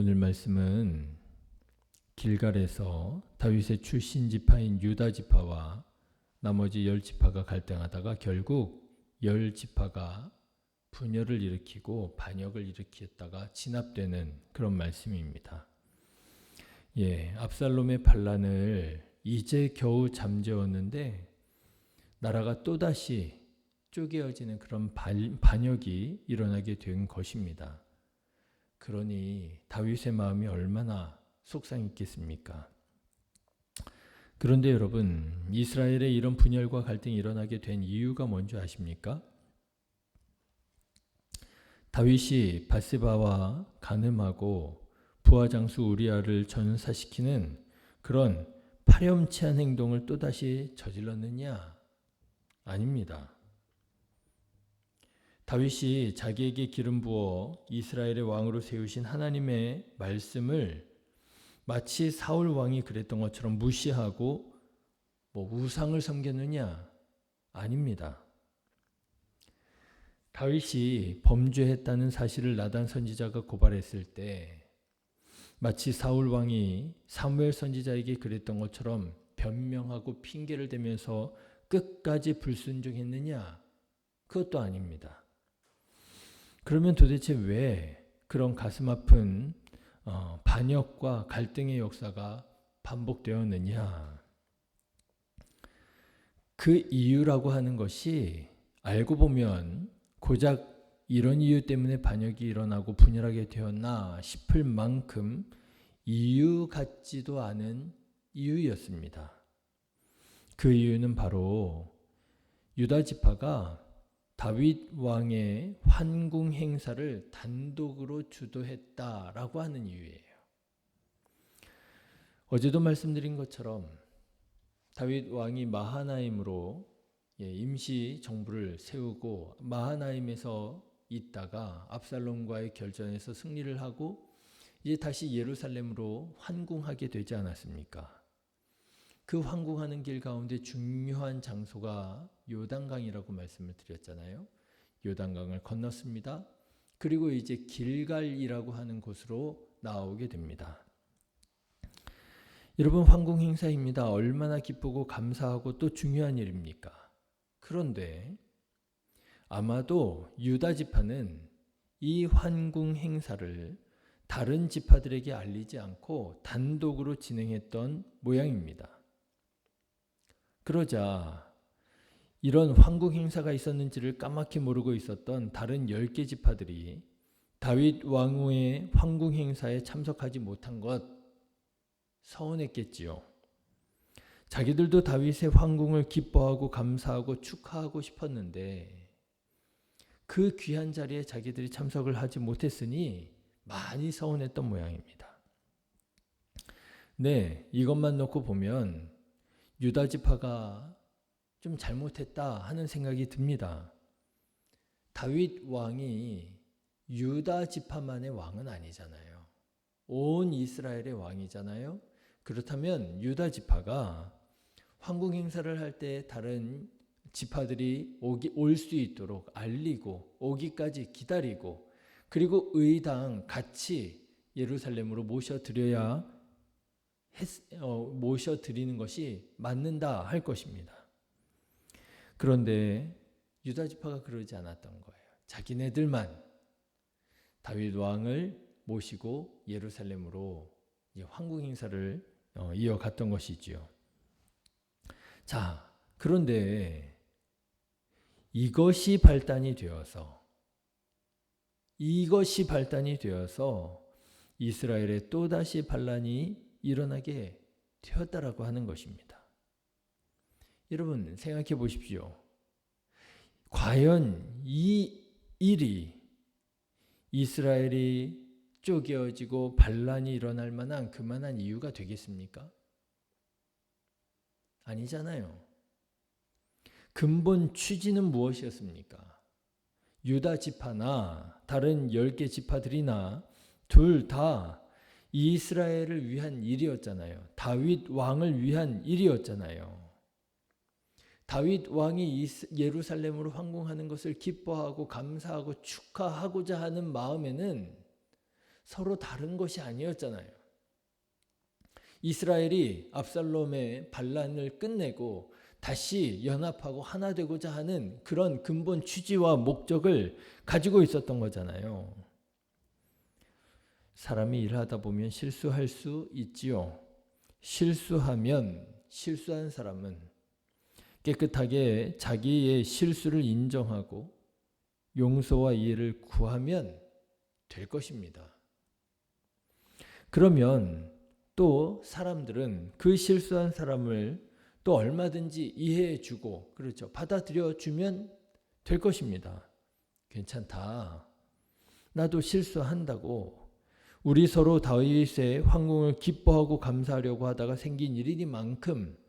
오늘 말씀은 길갈에서 다윗의 출신 지파인 유다 지파와 나머지 열 지파가 갈등하다가 결국 열 지파가 분열을 일으키고 반역을 일으켰다가 진압되는 그런 말씀입니다. 예, 압살롬의 반란을 이제 겨우 잠재웠는데 나라가 또다시 쪼개어지는 그런 반, 반역이 일어나게 된 것입니다. 그러니 다윗의 마음이 얼마나 속상했겠습니까? 그런데 여러분, 이스라엘에 이런 분열과 갈등이 일어나게 된 이유가 뭔지 아십니까? 다윗이 바세바와 간음하고 부하 장수 우리아를 전사시키는 그런 파렴치한 행동을 또다시 저질렀느냐? 아닙니다. 다윗이 자기에게 기름 부어 이스라엘의 왕으로 세우신 하나님의 말씀을 마치 사울 왕이 그랬던 것처럼 무시하고 뭐 우상을 섬겼느냐? 아닙니다. 다윗이 범죄했다는 사실을 나단 선지자가 고발했을 때 마치 사울 왕이 사무엘 선지자에게 그랬던 것처럼 변명하고 핑계를 대면서 끝까지 불순종했느냐? 그것도 아닙니다. 그러면 도대체 왜 그런 가슴 아픈 어, 반역과 갈등의 역사가 반복되었느냐? 그 이유라고 하는 것이 알고 보면 고작 이런 이유 때문에 반역이 일어나고 분열하게 되었나 싶을 만큼 이유 같지도 않은 이유였습니다. 그 이유는 바로 유다 지파가 다윗 왕의 환궁 행사를 단독으로 주도했다라고 하는 이유예요. 어제도 말씀드린 것처럼 다윗 왕이 마하나임으로 예, 임시 정부를 세우고 마하나임에서 있다가 압살롬과의 결전에서 승리를 하고 이제 다시 예루살렘으로 환궁하게 되지 않았습니까? 그 환궁하는 길 가운데 중요한 장소가 요단강이라고 말씀을 드렸잖아요. 요단강을 건넜습니다. 그리고 이제 길갈이라고 하는 곳으로 나오게 됩니다. 여러분 환궁 행사입니다. 얼마나 기쁘고 감사하고 또 중요한 일입니까? 그런데 아마도 유다 지파는 이 환궁 행사를 다른 지파들에게 알리지 않고 단독으로 진행했던 모양입니다. 그러자 이런 황궁 행사가 있었는지를 까맣게 모르고 있었던 다른 열 개 지파들이 다윗 왕후의 황궁 행사에 참석하지 못한 것 서운했겠지요. 자기들도 다윗의 황궁을 기뻐하고 감사하고 축하하고 싶었는데 그 귀한 자리에 자기들이 참석을 하지 못했으니 많이 서운했던 모양입니다. 네, 이것만 놓고 보면 유다 지파가 좀 잘못했다 하는 생각이 듭니다. 다윗 왕이 유다 지파만의 왕은 아니잖아요. 온 이스라엘의 왕이잖아요. 그렇다면 유다 지파가 황궁 행사를 할 때 다른 지파들이 올 수 있도록 알리고 오기까지 기다리고 그리고 의당 같이 예루살렘으로 모셔 드려야 어, 모셔 드리는 것이 맞는다 할 것입니다. 그런데 유다 지파가 그러지 않았던 거예요. 자기네들만 다윗 왕을 모시고 예루살렘으로 황궁 행사를 어, 이어갔던 것이지요. 자, 그런데 이것이 발단이 되어서 이것이 발단이 되어서 이스라엘에 또다시 반란이 일어나게 되었다라고 하는 것입니다. 여러분 생각해 보십시오. 과연 이 일이 이스라엘이 쪼개어지고 반란이 일어날 만한 그만한 이유가 되겠습니까? 아니잖아요. 근본 취지는 무엇이었습니까? 유다 지파나 다른 열개 지파들이나 둘 다 이스라엘을 위한 일이었잖아요. 다윗 왕을 위한 일이었잖아요. 다윗 왕이 예루살렘으로 황궁하는 것을 기뻐하고 감사하고 축하하고자 하는 마음에는 서로 다른 것이 아니었잖아요. 이스라엘이 압살롬의 반란을 끝내고 다시 연합하고 하나 되고자 하는 그런 근본 취지와 목적을 가지고 있었던 거잖아요. 사람이 일하다 보면 실수할 수 있지요. 실수하면 실수한 사람은 깨끗하게 자기의 실수를 인정하고 용서와 이해를 구하면 될 것입니다. 그러면 또 사람들은 그 실수한 사람을 또 얼마든지 이해해 주고 그렇죠. 받아들여 주면 될 것입니다. 괜찮다. 나도 실수한다고 우리 서로 다윗의 황궁을 기뻐하고 감사하려고 하다가 생긴 일이니만큼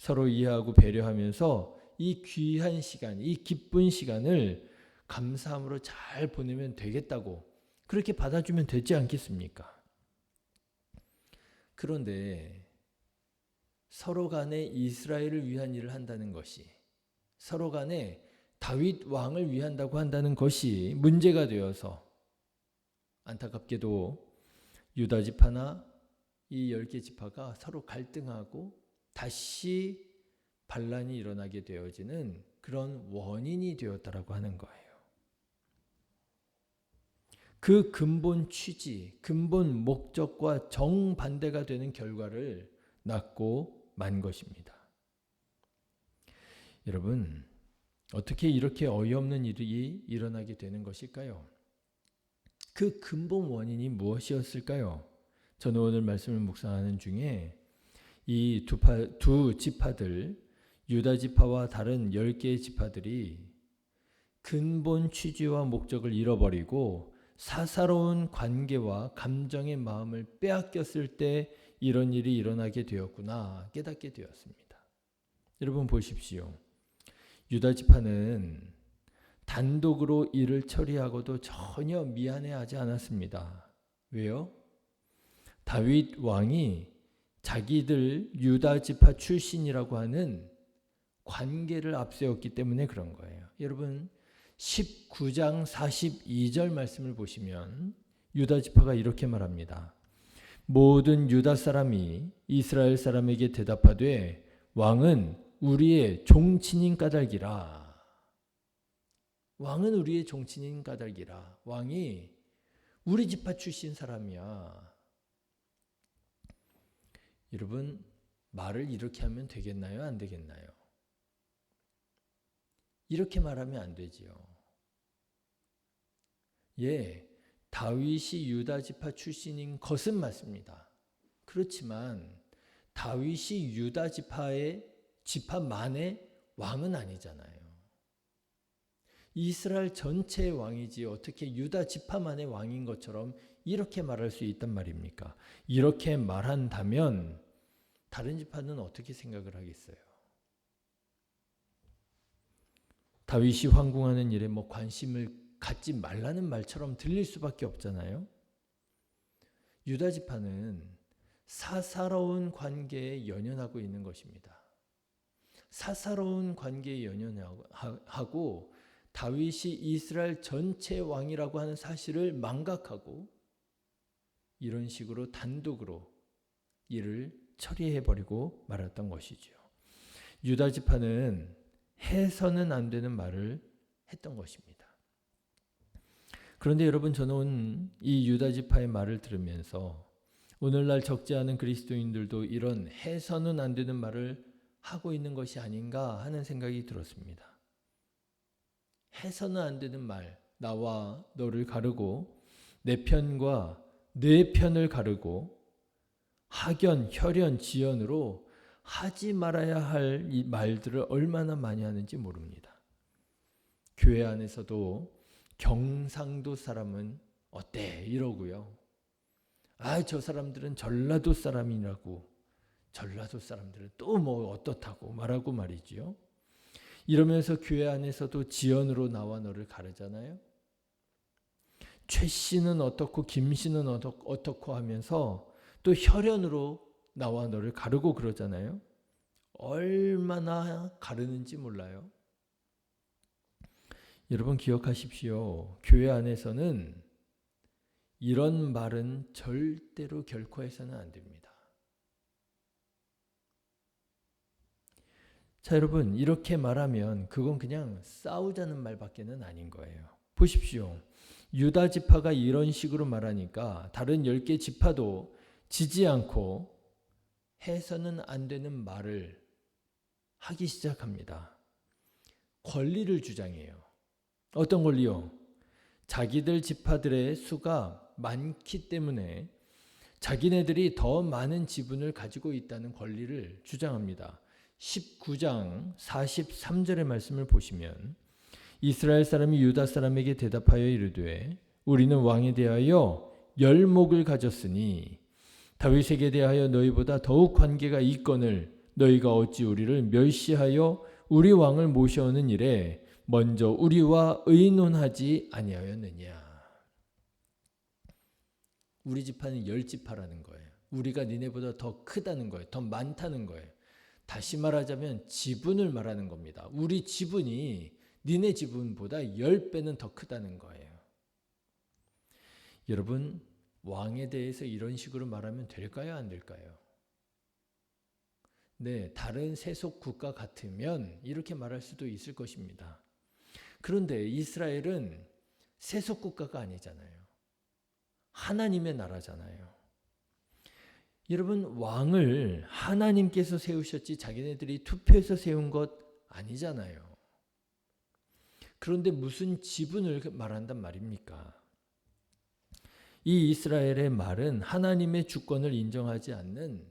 서로 이해하고 배려하면서 이 귀한 시간, 이 기쁜 시간을 감사함으로 잘 보내면 되겠다고 그렇게 받아주면 되지 않겠습니까? 그런데 서로 간에 이스라엘을 위한 일을 한다는 것이 서로 간에 다윗 왕을 위한다고 한다는 것이 문제가 되어서 안타깝게도 유다 지파나 이 열 개 지파가 서로 갈등하고 다시 반란이 일어나게 되어지는 그런 원인이 되었다라고 하는 거예요. 그 근본 취지, 근본 목적과 정반대가 되는 결과를 낳고 만 것입니다. 여러분, 어떻게 이렇게 어이없는 일이 일어나게 되는 것일까요? 그 근본 원인이 무엇이었을까요? 저는 오늘 말씀을 묵상하는 중에 이 두 두 지파들 유다 지파와 다른 열 개의 지파들이 근본 취지와 목적을 잃어버리고 사사로운 관계와 감정의 마음을 빼앗겼을 때 이런 일이 일어나게 되었구나 깨닫게 되었습니다. 여러분 보십시오. 유다 지파는 단독으로 일을 처리하고도 전혀 미안해하지 않았습니다. 왜요? 다윗 왕이 자기들 유다 지파 출신이라고 하는 관계를 앞세웠기 때문에 그런 거예요. 여러분 19장 42절 말씀을 보시면 유다 지파가 이렇게 말합니다. 모든 유다 사람이 이스라엘 사람에게 대답하되 왕은 우리의 종친인 까닭이라. 왕은 우리의 종친인 까닭이라. 왕이 우리 지파 출신 사람이야. 여러분 말을 이렇게 하면 되겠나요? 안 되겠나요? 이렇게 말하면 안 되지요. 예, 다윗이 유다 지파 출신인 것은 맞습니다. 그렇지만 다윗이 유다 지파의 지파만의 왕은 아니잖아요. 이스라엘 전체의 왕이지 어떻게 유다 지파만의 왕인 것처럼 이렇게 말할 수 있단 말입니까? 이렇게 말한다면 다른 지파는 어떻게 생각을 하겠어요? 다윗이 황궁하는 일에 뭐 관심을 갖지 말라는 말처럼 들릴 수밖에 없잖아요. 유다 지파는 사사로운 관계에 연연하고 있는 것입니다. 사사로운 관계에 연연하고 다윗이 이스라엘 전체 왕이라고 하는 사실을 망각하고 이런 식으로 단독으로 일을 처리해 버리고 말았던 것이죠. 유다 지파는 해서는 안 되는 말을 했던 것입니다. 그런데 여러분 저는 이 유다 지파의 말을 들으면서 오늘날 적지 않은 그리스도인들도 이런 해서는 안 되는 말을 하고 있는 것이 아닌가 하는 생각이 들었습니다. 해서는 안 되는 말, 나와 너를 가르고 내 편과 내 편을 가르고 학연, 혈연, 지연으로 하지 말아야 할 이 말들을 얼마나 많이 하는지 모릅니다. 교회 안에서도 경상도 사람은 어때 이러고요. 아, 저 사람들은 전라도 사람이라고 전라도 사람들은 또 뭐 어떻다고 말하고 말이지요. 이러면서 교회 안에서도 지연으로 나와 너를 가르잖아요. 최 씨는 어떻고 김 씨는 어떻고 하면서 또 혈연으로 나와 너를 가르고 그러잖아요. 얼마나 가르는지 몰라요. 여러분 기억하십시오. 교회 안에서는 이런 말은 절대로 결코 해서는 안 됩니다. 자, 여러분, 이렇게 말하면 그건 그냥 싸우자는 말밖에는 아닌 거예요. 보십시오. 유다 지파가 이런 식으로 말하니까 다른 10개 지파도 지지 않고 해서는 안 되는 말을 하기 시작합니다. 권리를 주장해요. 어떤 권리요? 자기들 지파들의 수가 많기 때문에 자기네들이 더 많은 지분을 가지고 있다는 권리를 주장합니다. 19장 43절의 말씀을 보시면 이스라엘 사람이 유다 사람에게 대답하여 이르되 우리는 왕에 대하여 열목을 가졌으니 다윗에게 대하여 너희보다 더욱 관계가 있거늘 너희가 어찌 우리를 멸시하여 우리 왕을 모셔오는 일에 먼저 우리와 의논하지 아니하였느냐 우리 지파는 열 지파라는 거예요. 우리가 니네보다 더 크다는 거예요. 더 많다는 거예요. 다시 말하자면 지분을 말하는 겁니다. 우리 지분이 니네 지분보다 10배는 더 크다는 거예요. 여러분, 왕에 대해서 이런 식으로 말하면 될까요? 안 될까요? 네, 다른 세속 국가 같으면 이렇게 말할 수도 있을 것입니다. 그런데 이스라엘은 세속 국가가 아니잖아요. 하나님의 나라잖아요. 여러분, 왕을 하나님께서 세우셨지 자기네들이 투표해서 세운 것 아니잖아요. 그런데 무슨 지분을 말한단 말입니까? 이 이스라엘의 말은 하나님의 주권을 인정하지 않는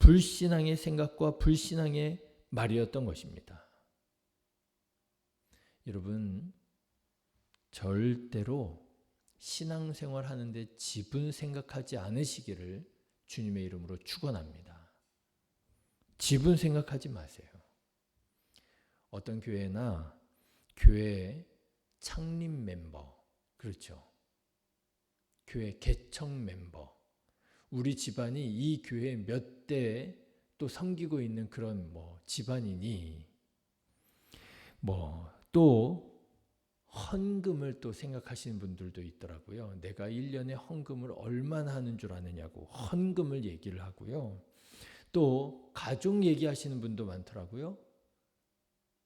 불신앙의 생각과 불신앙의 말이었던 것입니다. 여러분, 절대로 신앙생활 하는데 지분 생각하지 않으시기를 주님의 이름으로 축원합니다. 지분 생각하지 마세요. 어떤 교회나 교회 창립 멤버, 그렇죠. 교회 개청 멤버, 우리 집안이 이 교회 몇 대 또 섬기고 있는 그런 뭐 집안이니, 뭐또 헌금을 또 생각하시는 분들도 있더라고요. 내가 1년에 헌금을 얼마나 하는 줄 아느냐고 헌금을 얘기를 하고요. 또 가족 얘기하시는 분도 많더라고요.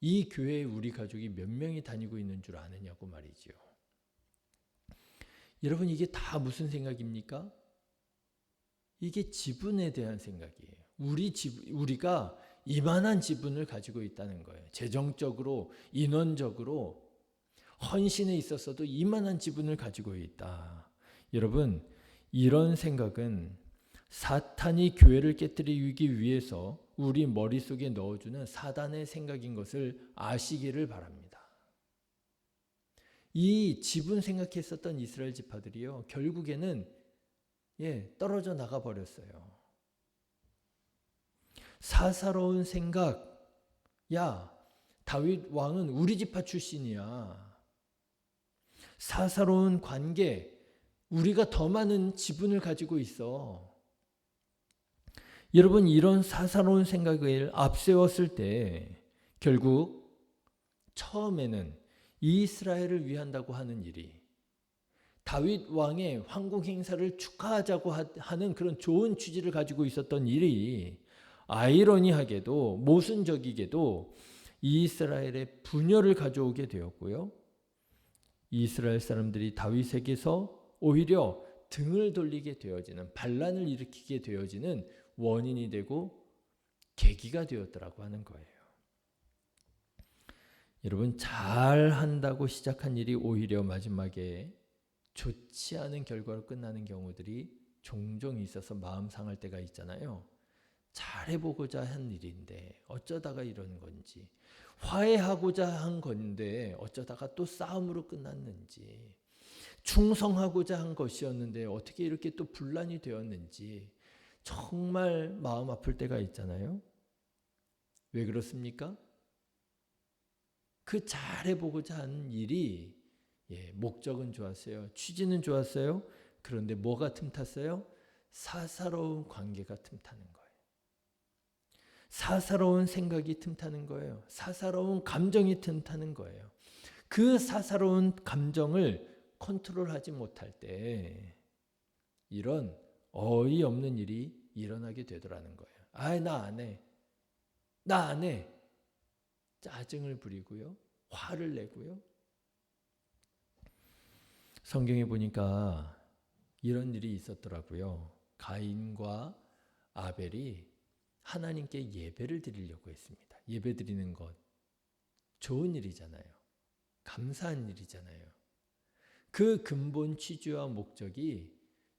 이 교회에 우리 가족이 몇 명이 다니고 있는 줄 아느냐고 말이지요. 여러분 이게 다 무슨 생각입니까? 이게 지분에 대한 생각이에요. 우리 집 우리가 이만한 지분을 가지고 있다는 거예요. 재정적으로 인원적으로 헌신에 있어서도 이만한 지분을 가지고 있다. 여러분 이런 생각은 사탄이 교회를 깨뜨리기 위해서 우리 머릿속에 넣어주는 사단의 생각인 것을 아시기를 바랍니다. 이 지분 생각했었던 이스라엘 지파들이요, 결국에는 예, 떨어져 나가 버렸어요. 사사로운 생각, 야, 다윗 왕은 우리 지파 출신이야. 사사로운 관계, 우리가 더 많은 지분을 가지고 있어. 여러분 이런 사사로운 생각을 앞세웠을 때 결국 처음에는 이스라엘을 위한다고 하는 일이 다윗 왕의 황궁 행사를 축하하자고 하는 그런 좋은 취지를 가지고 있었던 일이 아이러니하게도 모순적이게도 이스라엘의 분열을 가져오게 되었고요. 이스라엘 사람들이 다윗에게서 오히려 등을 돌리게 되어지는 반란을 일으키게 되어지는 원인이 되고 계기가 되었더라고 하는 거예요. 여러분 잘 한다고 시작한 일이 오히려 마지막에 좋지 않은 결과로 끝나는 경우들이 종종 있어서 마음 상할 때가 있잖아요. 잘해보고자 한 일인데 어쩌다가 이런 건지 화해하고자 한 건데 어쩌다가 또 싸움으로 끝났는지 충성하고자 한 것이었는데 어떻게 이렇게 또 분란이 되었는지 정말 마음 아플 때가 있잖아요. 왜 그렇습니까? 그 잘해보고자 한 일이 예, 목적은 좋았어요. 취지는 좋았어요. 그런데 뭐가 틈탔어요? 사사로운 관계가 틈타는 거예요. 사사로운 생각이 틈타는 거예요. 사사로운 감정이 틈타는 거예요. 그 사사로운 감정을 컨트롤하지 못할 때 이런 어이없는 일이 일어나게 되더라는 거예요. 아, 나 안 해. 나 안 해. 짜증을 부리고요. 화를 내고요. 성경에 보니까 이런 일이 있었더라고요. 가인과 아벨이 하나님께 예배를 드리려고 했습니다. 예배 드리는 것 좋은 일이잖아요. 감사한 일이잖아요. 그 근본 취지와 목적이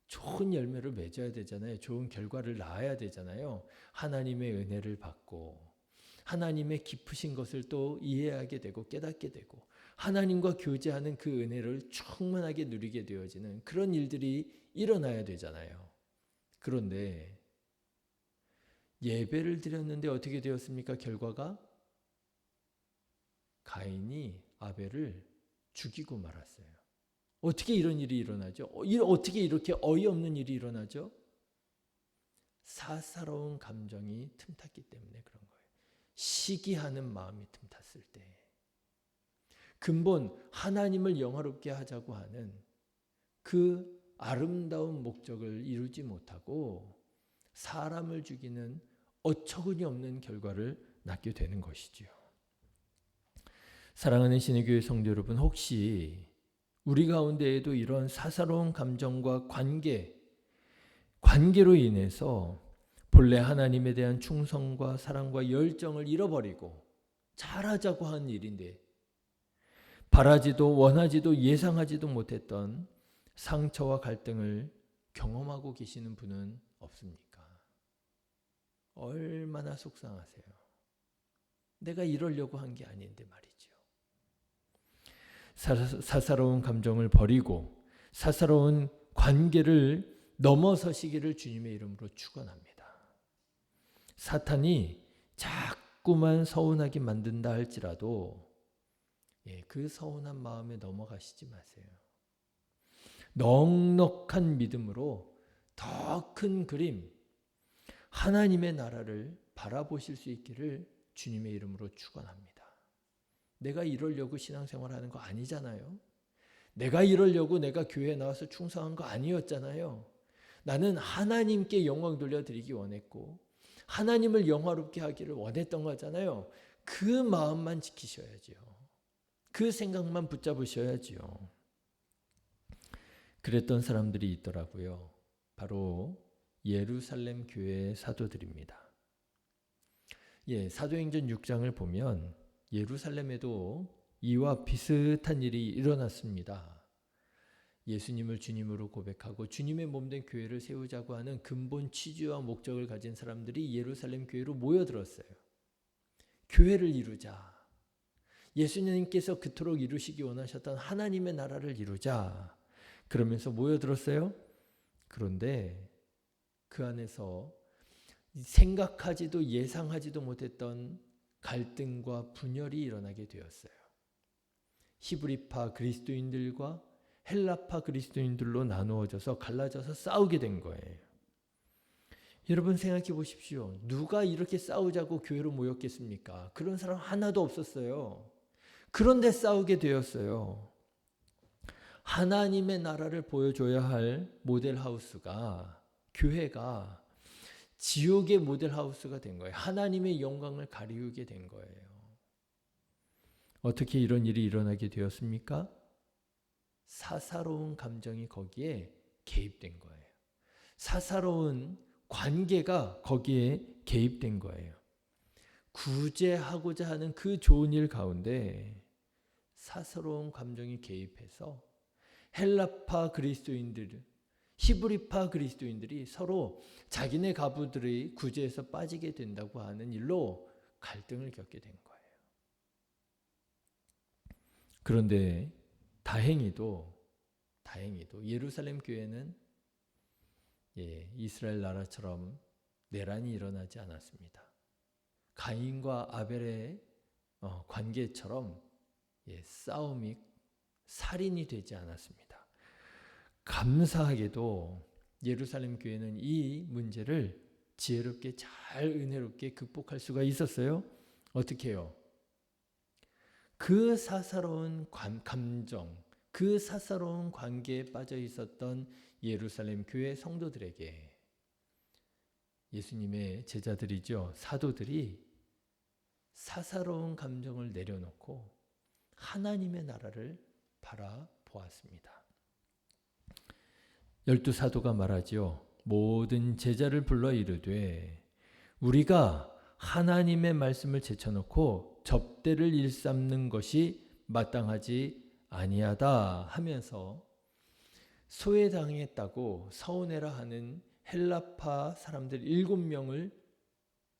좋은 열매를 맺어야 되잖아요. 좋은 결과를 낳아야 되잖아요. 하나님의 은혜를 받고 하나님의 깊으신 것을 또 이해하게 되고 깨닫게 되고 하나님과 교제하는 그 은혜를 충만하게 누리게 되어지는 그런 일들이 일어나야 되잖아요. 그런데 예배를 드렸는데 어떻게 되었습니까? 결과가 가인이 아벨을 죽이고 말았어요. 어떻게 이런 일이 일어나죠? 어, 어떻게 이렇게 어이없는 일이 일어나죠? 사사로운 감정이 틈탔기 때문에 그런 거예요. 시기하는 마음이 틈탔을 때. 근본 하나님을 영화롭게 하자고 하는 그 아름다운 목적을 이루지 못하고 사람을 죽이는 어처구니 없는 결과를 낳게 되는 것이지요. 사랑하는 신의 교회 성도 여러분, 혹시 우리 가운데에도 이런 사사로운 감정과 관계, 관계로 인해서 본래 하나님에 대한 충성과 사랑과 열정을 잃어버리고 잘하자고 한 일인데 바라지도 원하지도 예상하지도 못했던 상처와 갈등을 경험하고 계시는 분은 없습니까? 얼마나 속상하세요. 내가 이러려고 한 게 아닌데 말이죠. 사사로운 감정을 버리고 사사로운 관계를 넘어서시기를 주님의 이름으로 축원합니다. 사탄이 자꾸만 서운하게 만든다 할지라도 예, 그 서운한 마음에 넘어가시지 마세요. 넉넉한 믿음으로 더 큰 그림, 하나님의 나라를 바라보실 수 있기를 주님의 이름으로 축원합니다. 내가 이러려고 신앙생활 하는 거 아니잖아요. 내가 이러려고 내가 교회에 나와서 충성한 거 아니었잖아요. 나는 하나님께 영광 돌려드리기 원했고 하나님을 영화롭게 하기를 원했던 거잖아요. 그 마음만 지키셔야죠. 그 생각만 붙잡으셔야지요. 그랬던 사람들이 있더라고요. 바로 예루살렘 교회의 사도들입니다. 예, 사도행전 6장을 보면 예루살렘에도 이와 비슷한 일이 일어났습니다. 예수님을 주님으로 고백하고 주님의 몸된 교회를 세우자고 하는 근본 취지와 목적을 가진 사람들이 예루살렘 교회로 모여들었어요. 교회를 이루자. 예수님께서 그토록 이루시기 원하셨던 하나님의 나라를 이루자. 그러면서 모여들었어요. 그런데 그 안에서 생각하지도 예상하지도 못했던 갈등과 분열이 일어나게 되었어요. 히브리파 그리스도인들과 헬라파 그리스도인들로 나누어져서 갈라져서 싸우게 된 거예요. 여러분 생각해 보십시오. 누가 이렇게 싸우자고 교회로 모였겠습니까? 그런 사람 하나도 없었어요. 그런데 싸우게 되었어요. 하나님의 나라를 보여줘야 할 모델 하우스가 교회가 지옥의 모델하우스가 된 거예요. 하나님의 영광을 가리우게 된 거예요. 어떻게 이런 일이 일어나게 되었습니까? 사사로운 감정이 거기에 개입된 거예요. 사사로운 관계가 거기에 개입된 거예요. 구제하고자 하는 그 좋은 일 가운데 사사로운 감정이 개입해서 헬라파 그리스도인들, 히브리파 그리스도인들이 서로 자기네 가부들의 구제에서 빠지게 된다고 하는 일로 갈등을 겪게 된 거예요. 그런데 다행히도 다행히도 예루살렘 교회는 예, 이스라엘 나라처럼 내란이 일어나지 않았습니다. 가인과 아벨의 어, 관계처럼 예, 싸움이 살인이 되지 않았습니다. 감사하게도 예루살렘 교회는 이 문제를 지혜롭게 잘 은혜롭게 극복할 수가 있었어요. 어떻게 해요? 그 사사로운 감, 감정, 그 사사로운 관계에 빠져 있었던 예루살렘 교회 성도들에게 예수님의 제자들이죠. 사도들이 사사로운 감정을 내려놓고 하나님의 나라를 바라보았습니다. 열두 사도가 말하지요. 모든 제자를 불러 이르되 우리가 하나님의 말씀을 제쳐놓고 접대를 일삼는 것이 마땅하지 아니하다 하면서 소외당했다고 서운해라 하는 헬라파 사람들 일곱 명을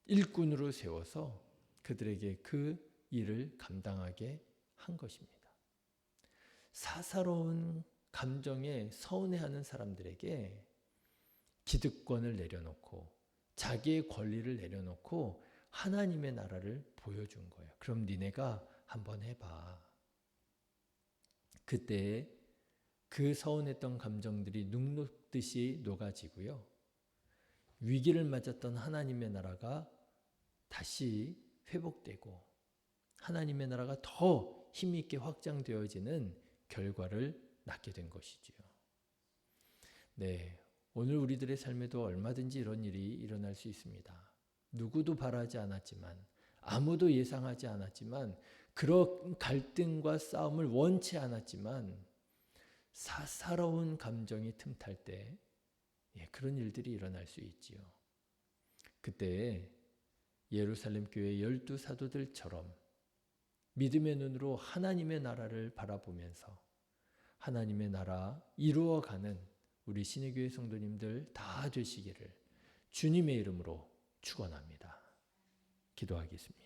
일꾼으로 세워서 그들에게 그 일을 감당하게 한 것입니다. 사사로운 감정에 서운해하는 사람들에게 기득권을 내려놓고 자기의 권리를 내려놓고 하나님의 나라를 보여준 거예요. 그럼 니네가 한번 해봐. 그때 그 서운했던 감정들이 눅눅듯이 녹아지고요. 위기를 맞았던 하나님의 나라가 다시 회복되고 하나님의 나라가 더 힘있게 확장되어지는 결과를 낳게 된 것이지요. 네. 오늘 우리들의 삶에도 얼마든지 이런 일이 일어날 수 있습니다. 누구도 바라지 않았지만, 아무도 예상하지 않았지만, 그런 갈등과 싸움을 원치 않았지만, 사사로운 감정이 틈탈 때, 예, 그런 일들이 일어날 수 있지요. 그때 예루살렘 교회 열두 사도들처럼 믿음의 눈으로 하나님의 나라를 바라보면서 하나님의 나라 이루어가는 우리 신의교회 성도님들 다 되시기를 주님의 이름으로 축원합니다. 기도하겠습니다.